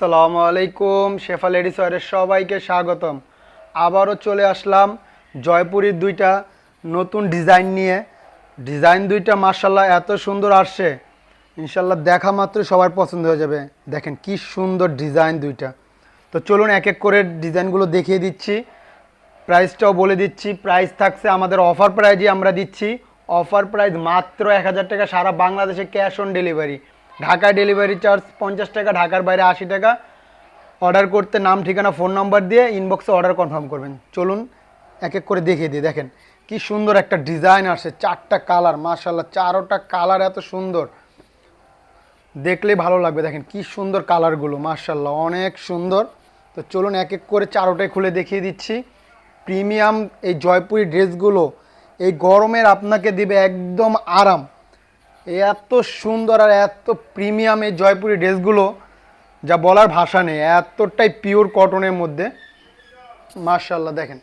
আসসালামু আলাইকুম, শেফা লেডিস ওয়ারের সবাইকে স্বাগতম। আবারও চলে আসলাম জয়পুরীর দুইটা নতুন ডিজাইন নিয়ে। ডিজাইন দুইটা মার্শাল্লাহ এত সুন্দর আসছে। ইনশাল্লাহ দেখা মাত্র সবার পছন্দ হয়ে যাবে। দেখেন কি সুন্দর ডিজাইন দুইটা। তো চলুন এক এক করে ডিজাইনগুলো দেখিয়ে দিচ্ছি। প্রাইসটাও বলে দিচ্ছি। প্রাইস থাকছে আমাদের অফার প্রাইজই আমরা দিচ্ছি। অফার প্রাইস মাত্র এক হাজার টাকা সারা বাংলাদেশে ক্যাশ অন ডেলিভারি। ঢাকায় ডেলিভারি চার্জ পঞ্চাশ টাকা, ঢাকার বাইরে আশি টাকা। অর্ডার করতে নাম, ঠিকানা ফোন নাম্বার দিয়ে ইনবক্সে অর্ডার কনফার্ম করবেন। চলুন, এক এক করে দেখিয়ে দিই, দেখেন। কি সুন্দর একটা ডিজাইন আসে চারটা কালার মার্শাল্লাহ চারোটা কালার এত সুন্দর। দেখলে ভালো লাগবে, দেখেন কি সুন্দর কালারগুলো মার্শাল্লাহ অনেক সুন্দর। তো চলুন, এক এক করে চারোটাই খুলে দেখিয়ে দিচ্ছি। প্রিমিয়াম এই জয়পুরি ড্রেসগুলো এই গরমের আপনাকে দিবে একদম আরাম। এত সুন্দর আর এত প্রিমিয়াম এই জয়পুরি ড্রেসগুলো, যা বলার ভাষা নেই, এতটাই পিওর কটনের মধ্যে। মার্শাল্লাহ দেখেন।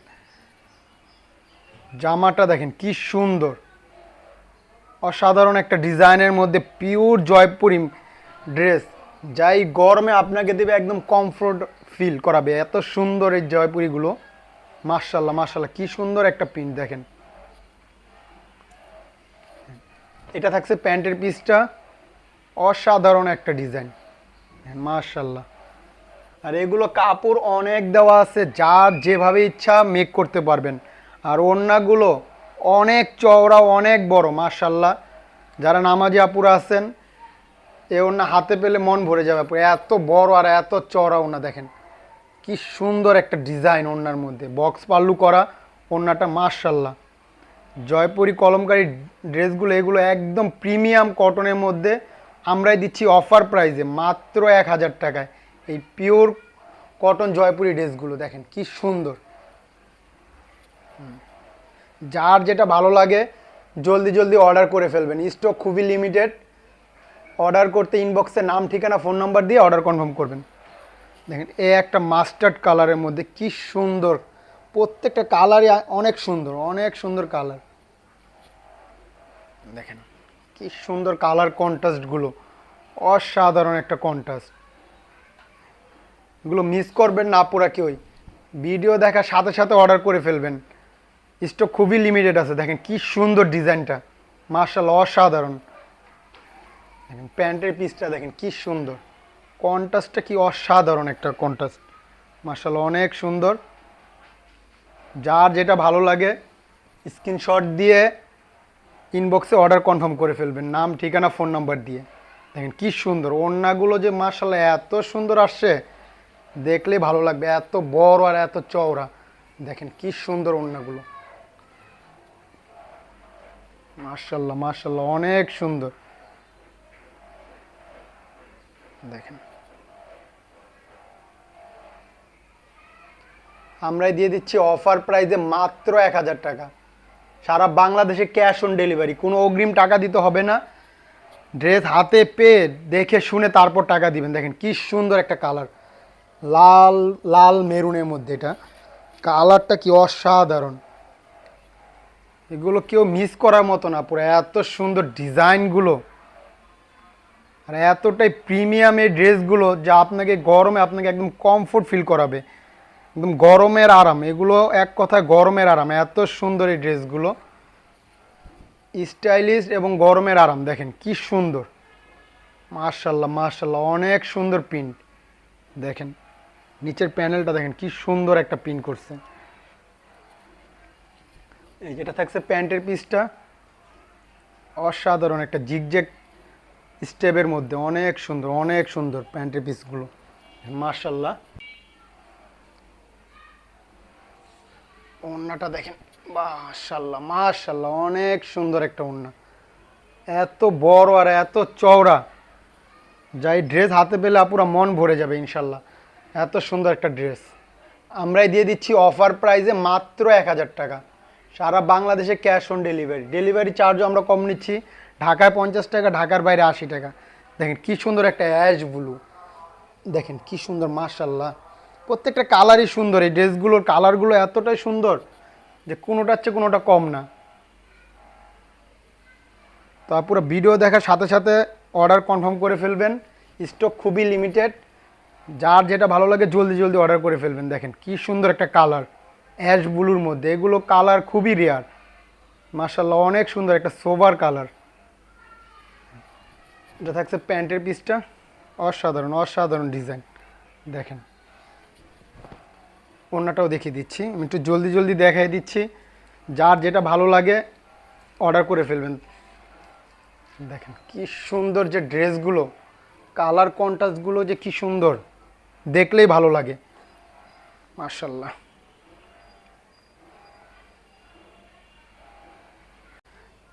জামাটা দেখেন, কি সুন্দর। অসাধারণ একটা ডিজাইনের মধ্যে পিওর জয়পুরি ড্রেস। যাই গরমে আপনাকে দেবে একদম কমফোর্ট ফিল করাবে। এত সুন্দর এই জয়পুরিগুলো। মার্শাল্লাহ মার্শাল্লাহ কি সুন্দর একটা প্রিন্ট দেখেন। এটা থাকছে প্যান্টের পিসটা। অসাধারণ একটা ডিজাইন। মার্শাল্লাহ আর এগুলো কাপড় অনেক দেওয়া আছে, যার যেভাবে ইচ্ছা মেক করতে পারবেন। আর ওড়নাগুলো অনেক চওড়া, অনেক বড় মার্শাল্লাহ যারা নামাজি আপুরা আছেন এ ওড়না হাতে পেলে মন ভরে যাবে আপুরা। এত বড় আর এত চওড়া ওড়না দেখেন। কি সুন্দর একটা ডিজাইন ওড়নার মধ্যে। বক্স পাল্লু করা ওড়নাটা মার্শাল্লাহ জয়পুরি কলমকারি ড্রেসগুলো, এগুলো একদম প্রিমিয়াম কটনের মধ্যে আমরাই দিচ্ছি অফার প্রাইসে মাত্র এক হাজার টাকায়। এই পিওর কটন জয়পুরি ড্রেসগুলো দেখেন কি সুন্দর। যার যেটা ভালো লাগে, জলদি জলদি অর্ডার করে ফেলবেন। স্টক খুবই লিমিটেড। অর্ডার করতে ইনবক্সে নাম, ঠিকানা, ফোন নাম্বার দিয়ে অর্ডার কনফার্ম করবেন। দেখেন, এ একটা মাস্টার্ড কালারের মধ্যে কি সুন্দর। প্রত্যেকটা কালারই অনেক সুন্দর অনেক সুন্দর কালার। দেখেন। কি সুন্দর কালার কন্ট্রাস্টগুলো অসাধারণ একটা কন্ট্রাস্ট এগুলো মিস করবেন না, পুরা কেউই ভিডিও দেখার সাথে সাথে অর্ডার করে ফেলবেন। স্টক খুবই লিমিটেড আছে, দেখেন কি সুন্দর ডিজাইনটা। মার্শাল অসাধারণ। দেখেন প্যান্টের পিসটা দেখেন কি সুন্দর। কন্ট্রাস্টটা কি অসাধারণ একটা কন্ট্রাস্ট মার্শাল অনেক সুন্দর। যার যেটা ভালো লাগে স্ক্রিনশট দিয়ে ইনবক্সে অর্ডার কনফার্ম করে ফেলবেন, নাম, ঠিকানা ফোন নাম্বার দিয়ে। দেখেন কি সুন্দর, ওড়নাগুলো যে মার্শাল্লাহ এত সুন্দর আসছে, দেখলে ভালো লাগবে, এত বড় আর এত চওড়া। দেখেন কি সুন্দর ওড়নাগুলো। মার্শাল্লাহ মার্শাল্লাহ অনেক সুন্দর। দেখেন। আমরাই দিয়ে দিচ্ছি অফার প্রাইসে মাত্র এক হাজার টাকা। সারা বাংলাদেশে ক্যাশ অন ডেলিভারি কোনো অগ্রিম টাকা দিতে হবে না। ড্রেস হাতে পেয়ে দেখে শুনে তারপর টাকা দিবেন। দেখেন কি সুন্দর একটা কালার লাল লাল মেরুনের মধ্যে এটা। কালারটা কি অসাধারণ। এগুলো কেউ মিস করার মতো না। পুরো এত সুন্দর ডিজাইনগুলো আর এতটাই প্রিমিয়াম এই ড্রেসগুলো যা আপনাকে গরমে আপনাকে একদম কমফোর্ট ফিল করাবে। একদম গরমের আরাম। এগুলো এক কথায় গরমের আরাম। এত সুন্দর এই ড্রেসগুলো। স্টাইলিশ এবং গরমের আরাম। দেখেন কি সুন্দর। মার্শাল্লাহ মার্শাল্লাহ অনেক সুন্দর প্রিন্ট। দেখেন, নিচের প্যানেলটা দেখেন কি সুন্দর একটা প্রিন্ট করছে। এই যেটা থাকছে প্যান্টের পিসটা, অসাধারণ একটা জিগজ্যাগ স্টেপের মধ্যে। অনেক সুন্দর অনেক সুন্দর প্যান্টের পিসগুলো। মার্শাল্লাহ ওড়নাটা দেখেন। মাশাল্লাহ মাশাল্লাহ অনেক সুন্দর একটা ওড়না এত বড় আর এত চওড়া। যাই ড্রেস হাতে পেলে আপুরা মন ভরে যাবে ইনশাল্লাহ এত সুন্দর একটা ড্রেস আমরাই দিয়ে দিচ্ছি অফার প্রাইসে মাত্র এক হাজার টাকা। সারা বাংলাদেশে ক্যাশ অন ডেলিভারি ডেলিভারি চার্জও আমরা কম নিচ্ছি। ঢাকায় পঞ্চাশ টাকা, ঢাকার বাইরে আশি টাকা। দেখেন কি সুন্দর একটা অ্যাশ ব্লু দেখেন কি সুন্দর মার্শাল্লাহ প্রত্যেকটা কালারই সুন্দর। এই ড্রেসগুলোর কালারগুলো এতটাই সুন্দর। যে কোনোটার চেয়ে কোনোটা কম না। তো পুরো ভিডিও দেখার সাথে সাথে অর্ডার কনফার্ম করে ফেলবেন। স্টক খুবই লিমিটেড যার যেটা ভালো লাগে জলদি জলদি অর্ডার করে ফেলবেন। দেখেন কি সুন্দর একটা কালার অ্যাশ ব্লুর মধ্যে। এগুলো কালার খুবই রেয়ার মার্শাল্লাহ অনেক সুন্দর একটা সোবার কালার এটা থাকছে প্যান্টের পিসটা অসাধারণ অসাধারণ ডিজাইন দেখেন। অন্যটাও দেখিয়ে দিচ্ছি। আমি একটু জলদি জলদি দেখাই দিচ্ছি। যার যেটা ভালো লাগে অর্ডার করে ফেলবেন। দেখেন কি সুন্দর যে ড্রেসগুলো, কালার কন্ট্রাস্টগুলো যে কি সুন্দর, দেখলেই ভালো লাগে। মার্শাল্লাহ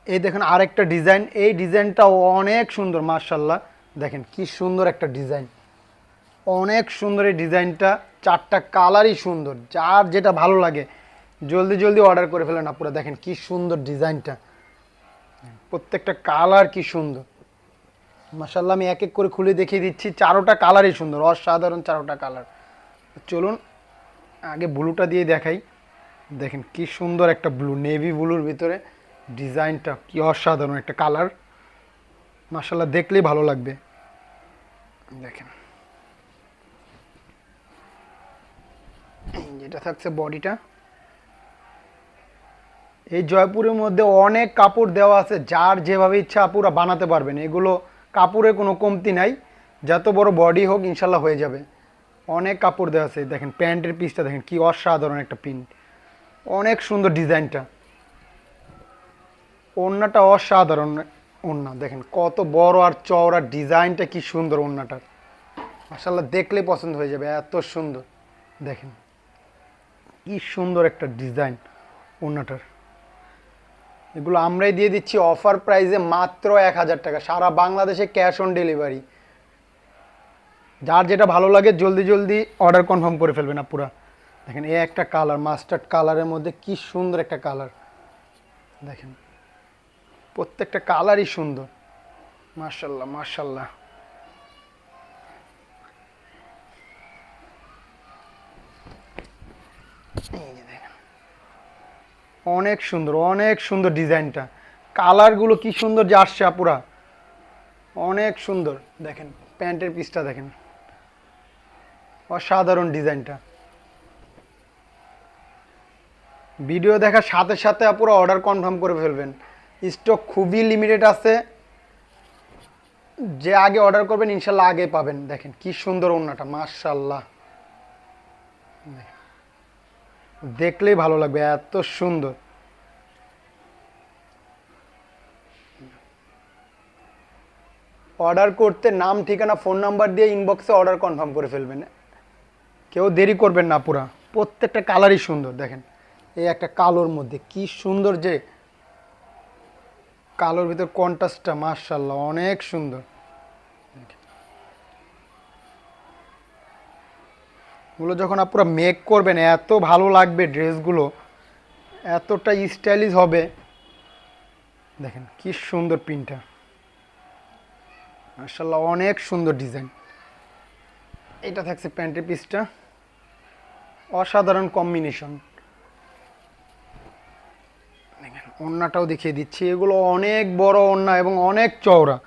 এই দেখেন আরেকটা ডিজাইন, এই ডিজাইনটাও অনেক সুন্দর মার্শাল্লাহ দেখেন কি সুন্দর একটা ডিজাইন। অনেক সুন্দর এই ডিজাইনটা। চারটা কালারই সুন্দর, যার যেটা ভালো লাগে। জলদি জলদি অর্ডার করে ফেলেন আপুরা, দেখেন কি সুন্দর ডিজাইনটা। প্রত্যেকটা কালার কি সুন্দর। মাসাল্লাহ আমি এক এক করে খুলে দেখিয়ে দিচ্ছি, চারোটা কালারই সুন্দর, অসাধারণ চারোটা কালার। চলুন, আগে ব্লুটা দিয়ে দেখাই। দেখেন কি সুন্দর একটা ব্লু নেভি ব্লুর ভিতরে ডিজাইনটা, কি অসাধারণ একটা কালার। মাসাল্লাহ দেখলেই ভালো লাগবে। দেখেন এই যেটা থাকছে বডিটা। এই জয়পুরের মধ্যে অনেক কাপড় দেওয়া আছে, যার যেভাবে ইচ্ছা আপুরা বানাতে পারবেন। এগুলো কাপড়ের কোনো কমতি নাই, যত বড় বডি হোক ইনশাল্লাহ হয়ে যাবে। অনেক কাপড় দেওয়া আছে, দেখেন প্যান্টের পিসটা, দেখেন কি অসাধারণ একটা প্রিন্ট। অনেক সুন্দর ডিজাইনটা। ওড়নাটা অসাধারণ ওড়না দেখেন কত বড় আর চওড়া ডিজাইনটা কি সুন্দর ওড়নাটার মাসাল্লাহ দেখলে পছন্দ হয়ে যাবে, এত সুন্দর। দেখেন। কি সুন্দর একটা ডিজাইন ওড়নাটার। এগুলো আমরাই দিয়ে দিচ্ছি, অফার প্রাইসে মাত্র এক হাজার টাকা, সারা বাংলাদেশে ক্যাশ অন ডেলিভারি। যার যেটা ভালো লাগে জলদি জলদি অর্ডার কনফার্ম করে ফেলবেন পুরা। দেখেন এ একটা কালার, মাস্টার্ড কালারের মধ্যে কি সুন্দর একটা কালার। দেখেন, প্রত্যেকটা কালারই সুন্দর। মার্শাল্লাহ মার্শাল্লাহ অনেক সুন্দর অনেক সুন্দর ডিজাইনটা। কালারগুলো কি সুন্দর যে আসছে আপুরা। অনেক সুন্দর। দেখেন, প্যান্টের পিসটা দেখেন। অসাধারণ ডিজাইনটা। ভিডিও দেখার সাথে সাথে আপুরা অর্ডার কনফার্ম করে ফেলবেন। স্টক খুবই লিমিটেড আছে। যে আগে অর্ডার করবেন, ইনশাল্লাহ আগে পাবেন। দেখেন, কি সুন্দর ওড়নাটা মার্শাল্লাহ দেখলেই ভালো লাগবে, এত সুন্দর। অর্ডার করতে নাম, ঠিকানা, ফোন নাম্বার দিয়ে ইনবক্সে অর্ডার কনফার্ম করে ফেলবেন। কেউ দেরি করবেন না পুরা। প্রত্যেকটা কালারই সুন্দর, দেখেন। এই একটা কালোর মধ্যে কি সুন্দর যে কালোর ভিতর কন্ট্রাস্টটা মার্শাল্লাহ অনেক সুন্দর। এগুলো যখন আপনারা মেক করবেন, এত ভালো লাগবে ড্রেসগুলো। এতটা স্টাইলিশ হবে। দেখেন কি সুন্দর প্রিন্টটা মার্শাল্লাহ অনেক সুন্দর ডিজাইন। এটা থাকছে প্যান্টের পিসটা। অসাধারণ কম্বিনেশন। দেখেন দেখিয়ে দিচ্ছি। এগুলো অনেক বড় ওড়না এবং অনেক চওড়া।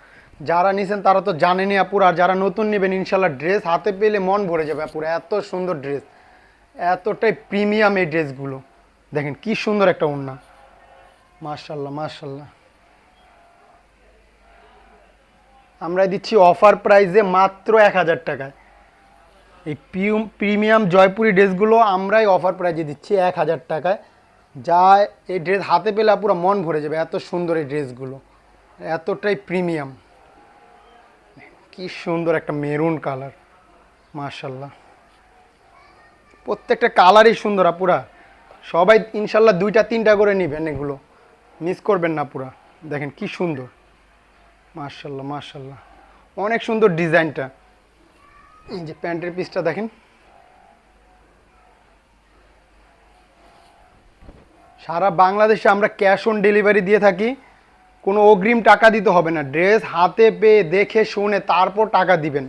যারা নিছেন তারা তো জানেনি আপুর, আর যারা নতুন নেবেন ইনশাল্লাহ ড্রেস হাতে পেলে মন ভরে যাবে আপুর। এত সুন্দর ড্রেস। এতটাই প্রিমিয়াম এই ড্রেসগুলো। দেখেন, কি সুন্দর একটা ওড়না মার্শাল্লাহ মার্শাল্লাহ আমরা দিচ্ছি অফার প্রাইসে মাত্র এক হাজার টাকায়। এই প্রিমিয়াম জয়পুরি ড্রেসগুলো আমরাই অফার প্রাইজে দিচ্ছি এক হাজার টাকায়। যা এই ড্রেস হাতে পেলে পুরো মন ভরে যাবে, এত সুন্দর এই ড্রেসগুলো। এতটাই প্রিমিয়াম। কি সুন্দর একটা মেরুন কালার মার্শাল্লাহ প্রত্যেকটা কালারই সুন্দর আপুরা সবাই ইনশাল্লাহ দুইটা, তিনটা করে নেবেন এগুলো। মিস করবেন না পুরা। দেখেন কি সুন্দর। মার্শাল্লাহ মার্শাল্লাহ অনেক সুন্দর ডিজাইনটা। এই যে প্যান্টের পিসটা দেখেন। সারা বাংলাদেশে আমরা ক্যাশ অন ডেলিভারি দিয়ে থাকি। কোনো অগ্রিম টাকা দিতে হবে না। ড্রেস হাতে পেয়ে, দেখে, শুনে, তারপর টাকা দিবেন।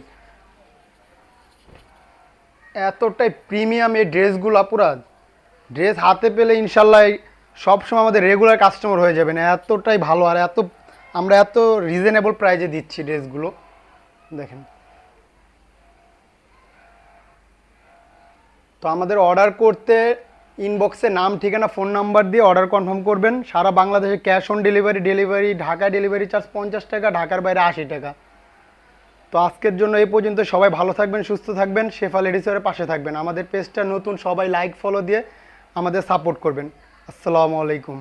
এতটাই প্রিমিয়াম এই ড্রেসগুলো পুরা। ড্রেস হাতে পেলে ইনশাল্লাহ সবসময় আমাদের রেগুলার কাস্টমার হয়ে যাবেন। এতটাই ভালো আর এত আমরা এত রিজনেবল প্রাইজে দিচ্ছি ড্রেসগুলো। দেখেন। তো আমাদের অর্ডার করতে ইনবক্সে নাম, ঠিকানা ফোন নাম্বার দিয়ে অর্ডার কনফার্ম করবেন। সারা বাংলাদেশে cash on delivery delivery Dhaka delivery charge পঞ্চাশ টাকা, ঢাকার বাইরে আশি টাকা। তো আজকের জন্য এই পর্যন্ত। সবাই ভালো থাকবেন, সুস্থ থাকবেন শেফা লেডিসের পাশে থাকবেন। আমাদের পেজটা নতুন, সবাই লাইক ফলো দিয়ে আমাদের সাপোর্ট করবেন। আসসালামু আলাইকুম।